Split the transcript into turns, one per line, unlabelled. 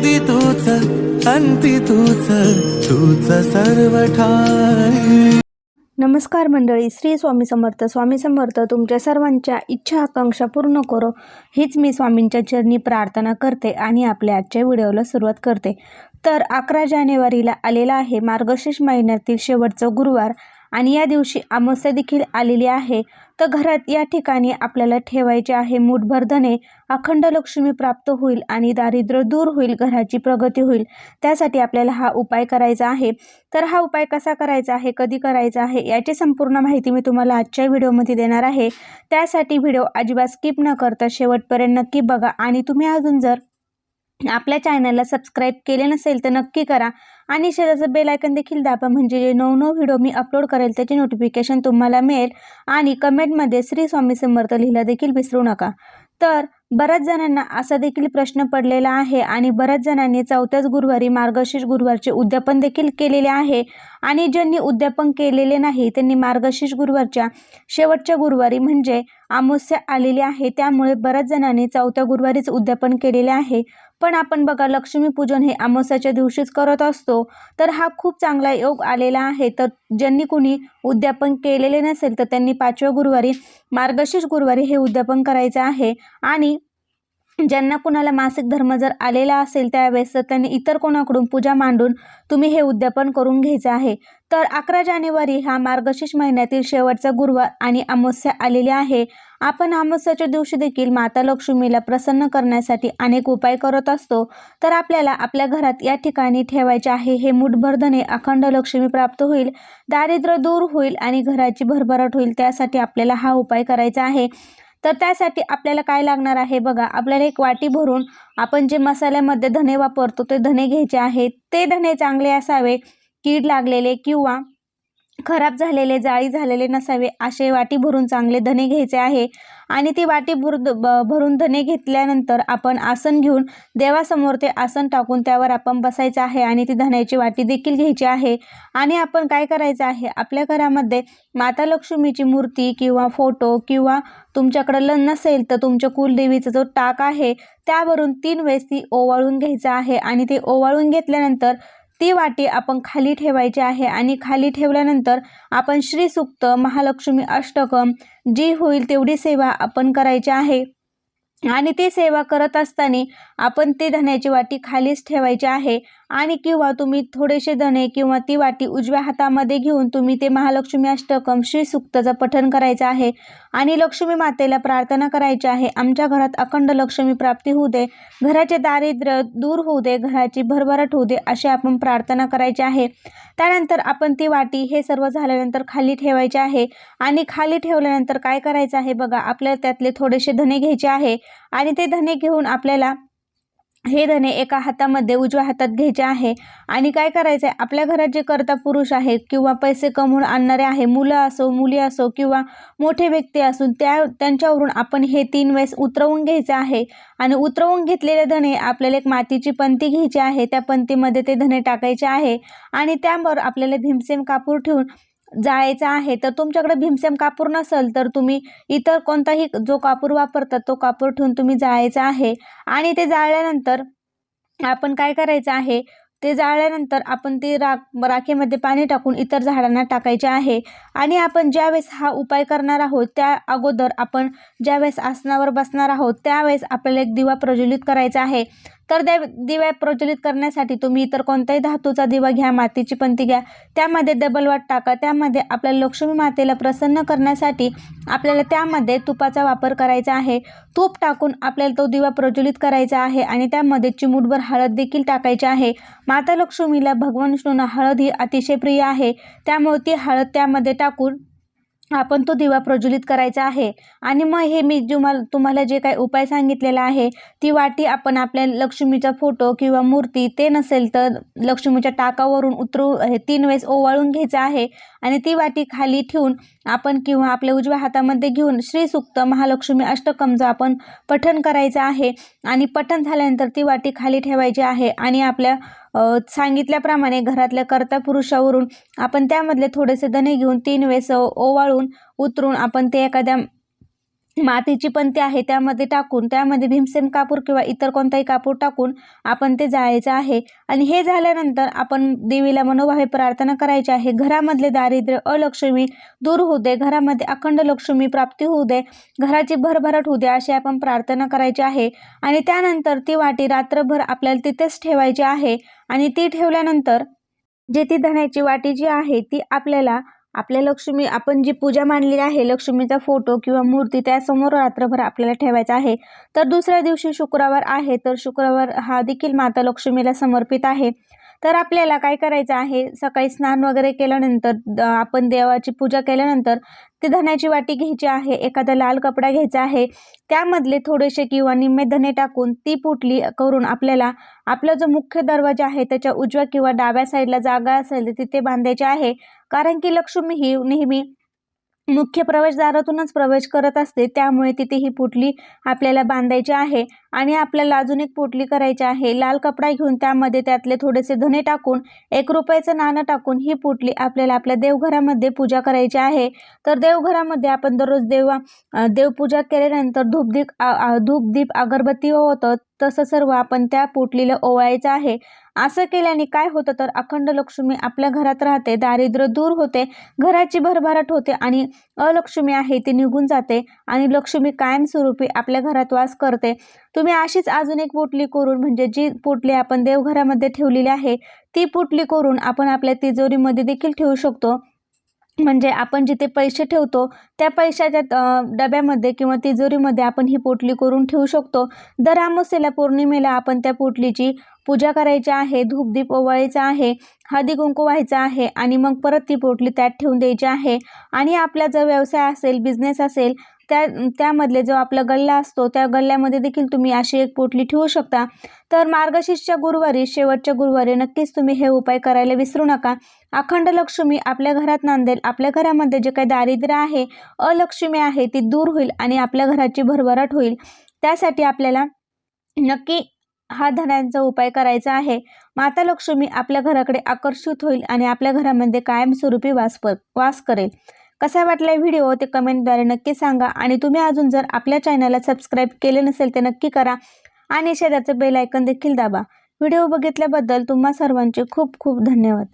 आधी तूच अंती तूच तूच सर्व ठाई
नमस्कार मंडळी श्री स्वामी समर्थ. स्वामी समर्थ तुमच्या सर्वांच्या इच्छा आकांक्षा पूर्ण करो. हीच मी स्वामींच्या चरणी प्रार्थना करते आणि आपल्या आजच्या व्हिडिओला सुरुवात करते. तर अकरा जानेवारीला आलेला आहे मार्गशीर्ष महिन्यातील शेवटचा गुरुवार आणि या दिवशी अमावस्या देखील आलेली आहे. तर घरात या ठिकाणी आपल्याला ठेवायचे आहे मूठभर धने अखंड लक्ष्मी प्राप्त होईल आणि दारिद्र्य दूर होईल घराची प्रगती होईल. त्यासाठी आपल्याला हा उपाय करायचा आहे. तर हा उपाय कसा करायचा आहे कधी करायचा आहे याची संपूर्ण माहिती मी तुम्हाला आजच्या व्हिडिओमध्ये देणार आहे. त्यासाठी व्हिडिओ अजिबात स्किप न करता शेवटपर्यंत नक्की बघा आणि तुम्ही अजून जर आपल्या चॅनलला सबस्क्राईब केले नसेल तर नक्की करा. आणि शेजारचं बेल आयकन देखील दाबा म्हणजे जे नवनव व्हिडिओ मी अपलोड करेल त्याचे नोटिफिकेशन तुम्हाला मिळेल आणि कमेंटमध्ये श्री स्वामी समर्थ लिहिला देखील विसरू नका. तर बऱ्याच जणांना असा देखील प्रश्न पडलेला आहे आणि बऱ्याच जणांनी चौथ्याच गुरुवारी मार्गशीर्ष गुरुवारचे उद्यापन देखील केलेले आहे आणि ज्यांनी उद्यापन केलेले नाही त्यांनी मार्गशीर्ष गुरुवारच्या शेवटच्या गुरुवारी म्हणजे अमावस्या आलेली आहे. त्यामुळे बऱ्याच जणांनी चौथ्या गुरुवारीच उद्यापन केलेले आहे. पण आपण बघा लक्ष्मीपूजन हे अमावस्याच्या दिवशीच करत असतो. तर हा खूप चांगला योग आलेला आहे. तर ज्यांनी कुणी उद्यापन केलेले नसेल तर त्यांनी पाचव्या गुरुवारी मार्गशीर्ष गुरुवारी हे उद्यापन करायचं आहे. आणि ज्यांना कुणाला मासिक धर्म जर आलेला असेल त्यावेळेस तर त्यांनी इतर कोणाकडून पूजा मांडून तुम्ही हे उद्यापन करून घ्यायचं आहे. तर अकरा जानेवारी हा मार्गशीर्ष महिन्यातील शेवटचा गुरुवार आणि अमावस्या आलेली आहे. आपण अमावस्याच्या दिवशी देखील माता लक्ष्मीला प्रसन्न करण्यासाठी अनेक उपाय करत असतो. तर आपल्याला आपल्या घरात या ठिकाणी ठेवायचे आहे. हे मुठभर धने अखंड लक्ष्मी प्राप्त होईल दारिद्र्य दूर होईल आणि घराची भरभराट होईल. त्यासाठी आपल्याला हा उपाय करायचा आहे. तर त्यासाठी आपल्याला काय लागणार आहे बघा आपल्याला एक वाटी भरून आपण जे मसाल्यामध्ये धने वापरतो ते धने घ्यायचे आहेत. ते धने चांगले असावे कीड लागलेले किंवा खराब झालेले जाळी झालेले नसावे असे वाटी भरून चांगले धने घ्यायचे आहे. आणि ती वाटी भर ब- भरून धने घेतल्यानंतर आपण आसन घेऊन देवासमोर ते आसन टाकून त्यावर आपण बसायचं आहे आणि ती धण्याची वाटी देखील घ्यायची आहे. आणि आपण काय करायचं आहे? आपल्या घरामध्ये माता लक्ष्मीची मूर्ती किंवा फोटो किंवा तुमच्याकडं लन नसेल तर तुमच्या कुलदेवीचा जो टाक आहे त्यावरून तीन वेळेस ती ओवाळून घ्यायचं आहे. आणि ते ओवाळून घेतल्यानंतर ती वाटी आपण खाली ठेवायची आहे आणि खाली ठेवल्यानंतर आपण श्रीसुक्त महालक्ष्मी अष्टकम जी होईल तेवढी सेवा आपण करायची आहे. आणि ती सेवा करत असताना आपण ती धण्याची वाटी खालीच ठेवायची आहे. आणि किंवा तुम्ही थोडेसे धणे किंवा ती वाटी उजव्या हातामध्ये घेऊन तुम्ही ते महालक्ष्मी अष्टकम श्री सुक्तचं पठण करायचं आहे. आणि लक्ष्मी मातेला प्रार्थना करायची आहे. आमच्या घरात अखंड लक्ष्मी प्राप्ती होऊ दे घराचे दारिद्र्य दूर होऊ दे घराची भरभराट होऊ दे अशी आपण प्रार्थना करायची आहे. त्यानंतर आपण ती वाटी हे सर्व झाल्यानंतर खाली ठेवायचे आहे. आणि खाली ठेवल्यानंतर काय करायचं आहे बघा आपल्याला त्यातले थोडेसे धणे घ्यायचे आहे. आणि ते धणे घेऊन आपल्याला हे धणे एका हातामध्ये उजव्या हातात घ्यायचे आहे. आणि काय करायचं आहे आपल्या घरात जे करता पुरुष आहेत किंवा पैसे कमवून आणणारे आहे मुलं असो मुली असो किंवा मोठे व्यक्ती असून त्या त्यांच्यावरून आपण हे तीन वेळेस उतरवून घ्यायचे आहे. आणि उतरवून घेतलेले धणे आपल्याला एक मातीची पंती घ्यायची आहे. त्या पंतीमध्ये ते धणे टाकायचे आहे. आणि त्यावर आपल्याला भीमसेन कापूर ठेवून जाळायचा आहे तर तुमच्याकडे भीमसेम कापूर नसेल तर तुम्ही इतर कोणताही जो कापूर वापरतात तो कापूर ठेवून तुम्ही जाळायचा आहे. आणि ते जाळल्यानंतर आपण काय करायचं आहे ते जाळल्यानंतर आपण ते राख राखेमध्ये पाणी टाकून इतर झाडांना टाकायचे आहे. आणि आपण ज्यावेळेस हा उपाय करणार आहोत त्या अगोदर आपण ज्यावेळेस आसनावर बसणार आहोत त्यावेळेस आपल्याला एक दिवा प्रज्वलित करायचा आहे. तर त्या दिव्या प्रज्वलित करण्यासाठी तुम्ही इतर कोणत्याही धातूचा दिवा घ्या मातीची पंती घ्या. त्यामध्ये डबल वाट टाका. त्यामध्ये आपल्या लक्ष्मी मातेला प्रसन्न करण्यासाठी आपल्याला त्यामध्ये तुपाचा वापर करायचा आहे. तूप टाकून आपल्याला तो दिवा प्रज्वलित करायचा आहे आणि त्यामध्ये चिमूटभर हळद देखील टाकायची आहे. माता लक्ष्मीला भगवान विष्णूंना हळद ही अतिशय प्रिय आहे. त्यामुळे ती हळद त्यामध्ये टाकून आपण तो दिवा प्रज्वलित करायचा आहे. आणि मग हे मी तुम्हाला तुम्हाला जे काही उपाय सांगितलेला आहे ती वाटी आपण आपल्या लक्ष्मीचा फोटो किंवा मूर्ती ते नसेल तर लक्ष्मीच्या टाकावरून उतरू हे तीन वेळेस ओवाळून घ्यायचं आहे. आणि ती वाटी खाली ठेवून आपण किंवा आपल्या उजव्या हातामध्ये घेऊन श्रीसुक्त महालक्ष्मी अष्टकमचं आपण पठण करायचं आहे. आणि पठण झाल्यानंतर ती वाटी खाली ठेवायची आहे. आणि आपल्या सांगितल्याप्रमाणे घरातल्या कर्ता पुरुषावरून आपण त्यामधले थोडेसे दणे घेऊन तीन वेळेस ओवाळून उतरून आपण ते एखाद्या मातीची पंती आहे त्यामध्ये टाकून त्यामध्ये भीमसेन कापूर किंवा इतर कोणताही कापूर टाकून आपण ते जाळायचं आहे. आणि हे झाल्यानंतर आपण देवीला मनोभावे प्रार्थना करायची आहे. घरामधले दारिद्र्य अलक्ष्मी दूर होऊ दे घरामध्ये अखंड लक्ष्मी प्राप्ती होऊ दे घराची भरभराट होऊ दे अशी आपण प्रार्थना करायची आहे. आणि त्यानंतर ती वाटी रात्रभर आपल्याला तिथेच ठेवायची आहे. आणि ती ठेवल्यानंतर जे ती धण्याची वाटी जी आहे ती आपल्याला आपल्या लक्ष्मी आपण जी पूजा मांडलेली आहे लक्ष्मीचा फोटो किंवा मूर्ती त्यासमोर रात्रभर आपल्याला ठेवायचा आहे. तर दुसऱ्या दिवशी शुक्रवार आहे तर शुक्रवार हा देखील माता लक्ष्मीला समर्पित आहे. तर आपल्याला काय करायचं आहे? सकाळी स्नान वगैरे केल्यानंतर द- आपण देवाची पूजा केल्यानंतर ती धण्याची वाटी घ्यायची आहे एखादा लाल कपडा घ्यायचा आहे त्यामधले थोडेसे किंवा निम्मे धने टाकून ती पुटली करून आपल्याला आपला जो मुख्य दरवाजा आहे त्याच्या उजव्या किंवा डाव्या साईडला जागा असेल तर तिथे बांधायची आहे. कारण की लक्ष्मी ही नेहमी मुख्य प्रवेशद्वारातूनच प्रवेश करत असते. त्यामुळे तिथे ही पुटली आपल्याला बांधायची आहे आणि आपल्याला अजून एक पोटली करायची आहे. लाल कपडा घेऊन त्यामध्ये त्यातले थोडेसे धने टाकून एक रुपयाचं नाणं टाकून ही पोटली आपल्याला आपल्या देवघरामध्ये पूजा करायची आहे. तर देवघरामध्ये आपण दररोज देवा देवपूजा केल्यानंतर धूपदीप धूपदीप अगरबत्ती होतं तसं सर्व आपण त्या पोटलीला ओवाळायचं आहे. असं केल्याने काय होतं तर अखंड लक्ष्मी आपल्या घरात राहते दारिद्र्य दूर होते घराची भरभराट होते आणि अलक्ष्मी आहे ती निघून जाते आणि लक्ष्मी कायमस्वरूपी आपल्या घरात वास करते. तुम्ही अशीच अजून एक पोटली करून म्हणजे जी पोटली आपण देवघरामध्ये ठेवलेली आहे ती पोटली करून आपण आपल्या तिजोरीमध्ये देखील ठेवू शकतो. म्हणजे आपण जिथे पैसे ठेवतो त्या पैशाच्या डब्यामध्ये किंवा तिजोरीमध्ये आपण ही पोटली करून ठेवू शकतो. दर अमावस्येला पौर्णिमेला आपण त्या पोटलीची पूजा करायची आहे धूपदीप ओवाळायचा आहे हळदी कुंकू व्हायचा आहे आणि मग परत ती पोटली त्यात ठेवून द्यायची आहे. आणि आपला जो व्यवसाय असेल बिझनेस असेल त्या त्यामधले जो आपला गल्ला असतो त्या गल्ल्यामध्ये देखील तुम्ही अशी एक पोटली ठेवू शकता. तर मार्गशीर्षच्या गुरुवारी शेवटच्या गुरुवारी नक्कीच तुम्ही हे उपाय करायला विसरू नका. अखंड लक्ष्मी आपल्या घरात नांदेल. आपल्या घरामध्ये जे काही दारिद्र्य आहे अलक्ष्मी आहे ती दूर होईल आणि आपल्या घराची भरभराट होईल. त्यासाठी आपल्याला नक्की हा धन्यांचा उपाय करायचा आहे. माता लक्ष्मी आपल्या घराकडे आकर्षित होईल आणि आपल्या घरामध्ये कायमस्वरूपी वास प वास करेल. कसा वाटला व्हिडिओ ते कमेंटद्वारे नक्की सांगा. आणि तुम्ही अजून जर आपल्या चॅनलला सबस्क्राईब केले नसेल ते नक्की करा. आणि शेजारचं बेल ऐकन देखील दाबा. व्हिडिओ बघितल्याबद्दल तुम्हा सर्वांचे खूप खूप धन्यवाद.